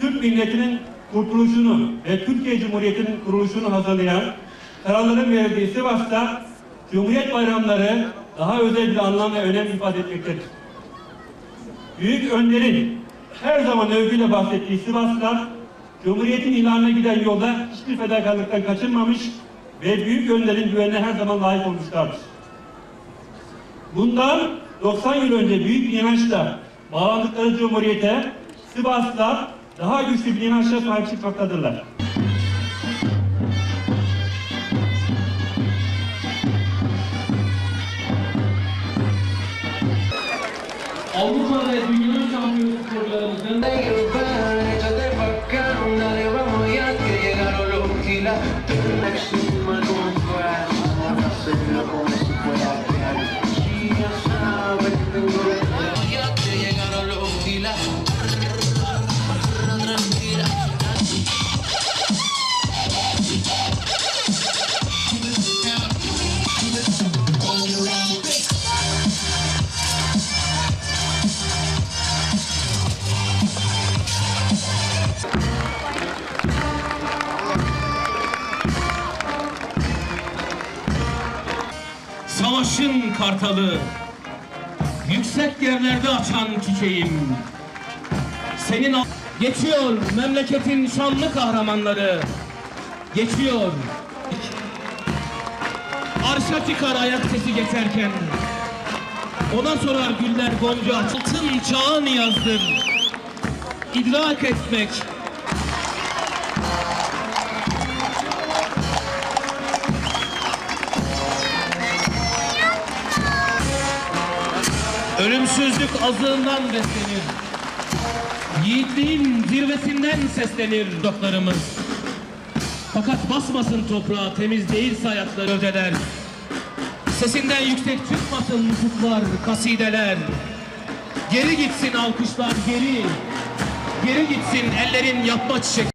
Türk milletinin kurtuluşunu ve Türkiye Cumhuriyeti'nin kuruluşunu hazırlayan kararların verildiği Sivas'ta Cumhuriyet bayramları daha özel bir anlam ve önem ifade etmektedir. Büyük önderin her zaman övgüyle bahsettiği Sivaslar, Cumhuriyet'in ilanına giden yolda hiçbir fedakarlıktan kaçınmamış ve büyük önderin güvenine her zaman layık olmuşlardır. Bundan 90 yıl önce büyük bir inançla bağlandıkları Cumhuriyete Sivaslılar daha güçlü bir inançla sahip çıkmaktadırlar. Avrupa ve Dünya Şampiyonu sporcularımızın Échate Signal I can't. She just now, but you savaşın kartalı, yüksek yerlerde açan çiçeğim. Senin geçiyor memleketin şanlı kahramanları. Geçiyor. Arşa çıkar ayak sesi geçerken. Ona sorar güller gonca altın çağın yazdır. İdrak etmek, Ölümsüzlük azığından beslenir. Yiğitliğin zirvesinden seslenir dudaklarımız. Fakat basmasın toprağa temiz değilse ayakları ödeler. Sesinden yüksek çıkmasın nutuklar, kasideler. Geri gitsin alkışlar geri. Geri gitsin ellerin yapma çiçek.